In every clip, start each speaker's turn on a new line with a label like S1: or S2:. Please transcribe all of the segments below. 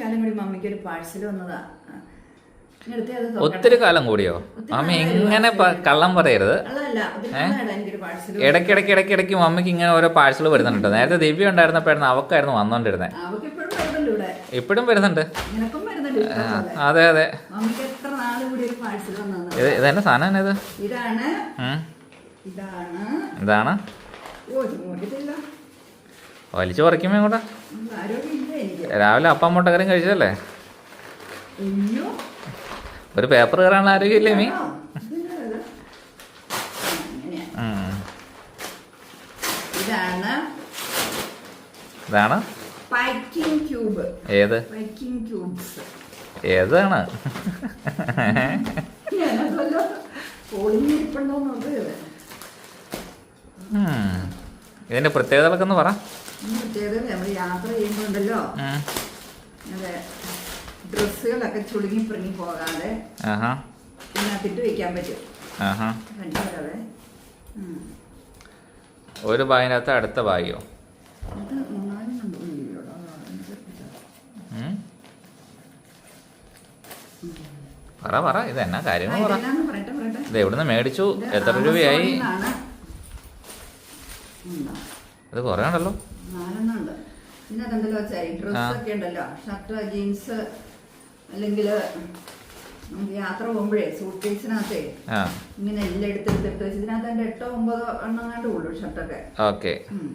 S1: കാലം കൂടി മമ്മിക്ക് ഒരു പാഴ്സൽ വന്നതാ.
S2: ഒത്തിരി കാലം കൂടിയോ? മമ്മി ഇങ്ങനെ കള്ളം പറയരുത്. ഇടയ്ക്കിടയ്ക്ക് ഇടയ്ക്കിടയ്ക്ക് മമ്മിക്ക് ഇങ്ങനെ ഓരോ പാഴ്സൽ വരുന്നുണ്ട്. നേരത്തെ ദിവ്യ ഉണ്ടായിരുന്നപ്പോഴായിരുന്നു അവക്കായിരുന്നു വന്നോണ്ടിരുന്നത്
S1: ഇപ്പഴും വരുന്നുണ്ട്.
S2: അതെ അതെ. ഇത് ഇതെന്നെ സാധനം ഇത്?
S1: ഇതാണ്. ഇതാണ്
S2: ഇതാണ്
S1: ഓ ഇത് നോക്കിയിട്ടില്ല
S2: വലിച്ചു പറിക്കുമ്പോ ഇങ്ങോട്ടാ രാവിലെ അപ്പം മുട്ടക്കറിയും കഴിച്ചതല്ലേ? ഒരു പേപ്പർ കയറാനുള്ള ആരോഗ്യമില്ലേ മീ.
S1: ഇതാണ്
S2: ഏത്? ഏതാണ്. ഇതിന്റെ പ്രത്യേകതകളൊക്കെ ഒന്ന് പറ.
S1: നമ്മൾ യാത്ര ചെയ്യുമ്പോണ്ടല്ലോ. അതെ. ഡ്രസ്സുകളൊക്കെ ചുളുങ്ങി പിറങ്ങി പോകാതെ ഇതിനകത്തിട്ട് വെക്കാൻ പറ്റും.
S2: ആഹാ.
S1: കണ്ടിട്ടതെ
S2: ഒരു ബാഗിനകത്ത് അടുത്ത ഉം. പറ പറ. ഇത് എന്നാ കാര്യങ്ങൾ പറ.
S1: ഇതെന്നാന്ന് പറയട്ടെ പറയട്ടെ.
S2: ഇത് എവിടുന്ന് മേടിച്ചു. എത്ര രൂപയായി? ഇത് കുറേ ഉണ്ടല്ലോ.
S1: ഡ്രസ് ഒക്കെ ഉണ്ടല്ലോ. ഷർട്ട് ജീൻസ് അല്ലെങ്കിൽ നമുക്ക് യാത്ര പോകുമ്പോഴേ സൂട്ട് കേസിനകത്തേ
S2: ആ.
S1: ഇങ്ങനെ എല്ലാം എടുത്തെടുത്തെടുത്ത് വെച്ച് ഇതിനകത്ത് എന്റെ എട്ടോ ഒമ്പതോ എണ്ണം കണ്ടു ഉള്ളൂ ഷർട്ടൊക്കെ.
S2: ഓക്കെ.
S1: ഉം.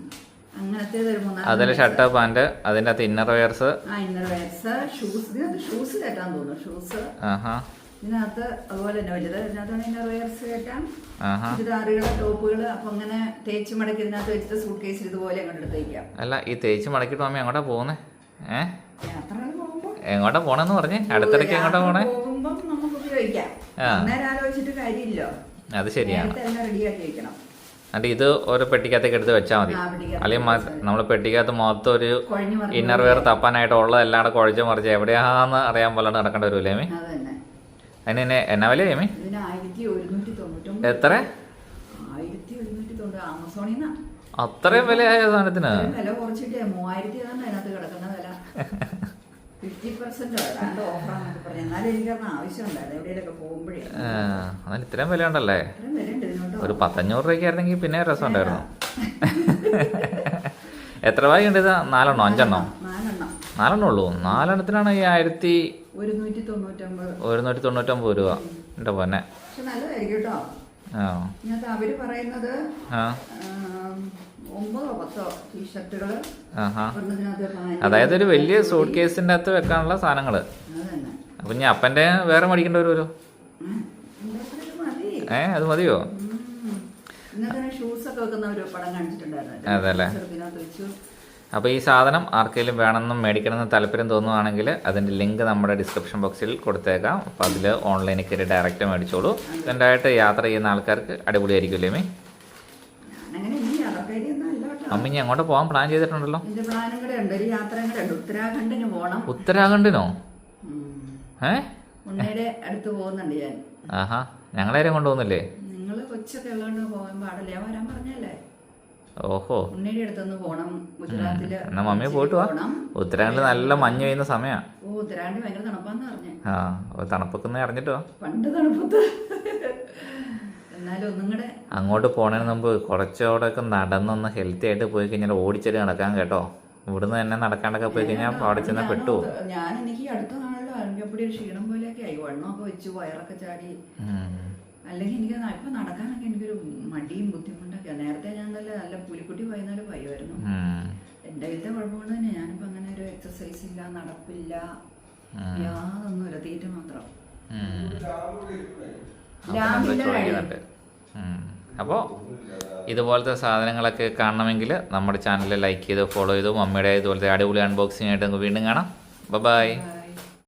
S1: അങ്ങനത്തെ ഒരു മൂന്നാൽ
S2: അതിൽ
S1: set.
S2: ഷർട്ട് പാന്റ് അതിന്റെ അകത്ത് inner wears
S1: inner wears shoes ഇതിനകത്ത് ഷൂസ് കേട്ടാന്ന് തോന്നുന്നു. ഷൂസ്
S2: ആഹാ.
S1: ഇതിനകത്ത് അതുപോലെ തന്നെ വലുത് ഇതിനകത്ത് ഇന്നർ വെയർസ് കയറ്റാം ചുരിദാറുകൾ ടോപ്പുകൾ. അപ്പൊ അങ്ങനെ തേച്ച് മടക്കി ഇതിനകത്ത് വെച്ചിട്ട് സൂട്ട് കേസിൽ ഇതുപോലെ അങ്ങോട്ട് എടുത്ത്
S2: അല്ല ഈ തേച്ച് മടക്കിട്ട് മമ്മി എങ്ങോട്ടാ പോകുന്നേ ഏ?
S1: യാത്രകൾ പോകുമ്പോ
S2: എങ്ങോട്ടാ പോണെന്ന് പറഞ്ഞേ? അടുത്തിടയ്ക്ക് എങ്ങോട്ടാ പോണേ?
S1: പോകുമ്പം നമുക്ക് ഉപയോഗിക്കാം അന്നേരം ആലോചിച്ചിട്ട് കാര്യമില്ലോ.
S2: അത് ശരിയാണ്. എന്നിട്ട് ഇത് ഒരു പെട്ടിക്കകത്തേക്ക് എടുത്ത് വെച്ചാൽ മതി. അല്ലെങ്കിൽ നമ്മൾ പെട്ടിക്കകത്ത് മൊത്തം ഒരു ഇന്നർ വെയർ തപ്പാനായിട്ട് ഉള്ളത് എല്ലാം കുഴച്ച് മറിച്ച് എവിടെയാന്ന് അറിയാൻ പോലെ നടക്കേണ്ട വരൂലേ അതിന് എന്നെ വില മീ
S1: ഇതിന് ആയിരത്തി ഒരുന്നൂറ്റി തൊണ്ണൂറ്റൊമ്പത്
S2: എത്ര അത്രയും
S1: വില ആയ
S2: സാധനത്തിന് അതിന് ഇത്രയും വില ഉണ്ടല്ലേ ഒരു പത്തഞ്ഞൂറ് രൂപയ്ക്ക് ആയിരുന്നെങ്കിൽ പിന്നെ രസം ഉണ്ടായിരുന്നു എത്ര ബാഗ് ഉണ്ട് ഇത്? നാലെണ്ണോ? അഞ്ചെണ്ണോ?
S1: നാലെണ്ണേ
S2: ഉള്ളൂ. നാലെണ്ണത്തിനാണ് ഈ ആയിരത്തി
S1: ഒരുന്നൂറ്റി തൊണ്ണൂറ്റൊമ്പത്
S2: രൂപ. എന്റെ പൊന്നെ. ആ.
S1: അവർ പറയുന്നത്
S2: അതായത് ഒരു വലിയ സൂട്ട് കേസിന്റെ അകത്ത് വെക്കാനുള്ള സാധനങ്ങൾ. അപ്പൊ ഞാൻ അപ്പന്റെ വേറെ മേടിക്കേണ്ടി വരുമല്ലോ ഏ അത് മതിയോ?
S1: ഉം.
S2: അപ്പോൾ ഈ സാധനം ആർക്കെങ്കിലും വേണമെന്നും മേടിക്കണമെന്ന് താല്പര്യം തോന്നുവാണെങ്കിൽ അതിന്റെ ലിങ്ക് നമ്മുടെ ഡിസ്ക്രിപ്ഷൻ ബോക്സിൽ കൊടുത്തേക്കാം. അപ്പോൾ അതിൽ ഓൺലൈനിൽ കയറി ഡയറക്റ്റ് മേടിച്ചോളൂ. രണ്ടായിട്ട് യാത്ര ചെയ്യുന്ന ആൾക്കാർക്ക് അടിപൊളിയായിരിക്കുമല്ലേ മേ അമ്മ? ഇനി അങ്ങോട്ട് പോകാൻ പ്ലാൻ ചെയ്തിട്ടുണ്ടല്ലോ.
S1: ഉത്തരാഖണ്ഡിന്.
S2: ഏ?
S1: അടുത്ത് പോകുന്നുണ്ട് ഞാൻ.
S2: ആഹാ. ഞങ്ങളാരും കൊണ്ടുപോകുന്നില്ലേ?
S1: നിങ്ങൾ കൊച്ചൊക്കെ ഉള്ളതുകൊണ്ട് പോകാൻ പാടില്ല. വരാൻ പറഞ്ഞല്ലേ?
S2: ഓഹോ.
S1: ഉണ്ണയുടെ പോണം. ഗുജറാത്തിൽ
S2: എന്നാ മമ്മി പോയിട്ട് വാ.
S1: പോണം.
S2: നല്ല മഞ്ഞ് പെയ്യുന്ന സമയാ.
S1: ഓ ഉത്തരാഖണ്ഡ് ഭയങ്കര തണുപ്പാന്ന് പറഞ്ഞേ.
S2: ആ തണുപ്പൊക്കെ അറിഞ്ഞിട്ടോ വാ.
S1: പണ്ട് തണുപ്പത്ത്.
S2: അങ്ങോട്ട് പോണതിന് മുമ്പ് കുറച്ചുകൂടെയൊക്കെ നടന്നൊന്ന് ഹെൽത്തി ആയിട്ട് പോയി കഴിഞ്ഞാൽ ഓടിച്ചെടി നടക്കാൻ കേട്ടോ. ഇവിടുന്ന് തന്നെ നടക്കാണ്ടൊക്കെ പോയി കഴിഞ്ഞാൽ അവിടെ ചെന്ന് പെട്ടു.
S1: ഞാൻ എനിക്ക് അടുത്ത നാളിലോ അരങ്കപ്പൊടി ക്ഷീണം പോലെയൊക്കെ ആയി. വണ്ണമൊക്കെ വെച്ച് വയറൊക്കെ ചാടി. അല്ലെങ്കിൽ എനിക്ക് ഇപ്പൊ നടക്കാനൊക്കെ എനിക്കൊരു മടിയും ബുദ്ധിമുട്ടൊക്കെ. നേരത്തെ ഞാൻ നല്ല നല്ല പുലിക്കുട്ടി പോയിരുന്നാലും പയ്യുമായിരുന്നു
S2: ഉം.
S1: എന്റെ ഇതിന്റെ കുഴപ്പമുണ്ട് തന്നെ. ഞാനിപ്പോ അങ്ങനെ ഒരു എക്സസൈസ് ഇല്ല നടപ്പില്ല. യാതൊന്നുമില്ല തീറ്റ മാത്രം.
S2: അപ്പോ അപ്പോൾ ഇതുപോലത്തെ സാധനങ്ങളൊക്കെ കാണണമെങ്കിൽ നമ്മുടെ ചാനൽ ലൈക്ക് ചെയ്ത് ഫോളോ ചെയ്തു. മമ്മിയുടെ ഇതുപോലത്തെ അടിപൊളി അൺബോക്സിംഗ് ആയിട്ട് നമുക്ക് വീണ്ടും കാണാം.
S1: ബൈ.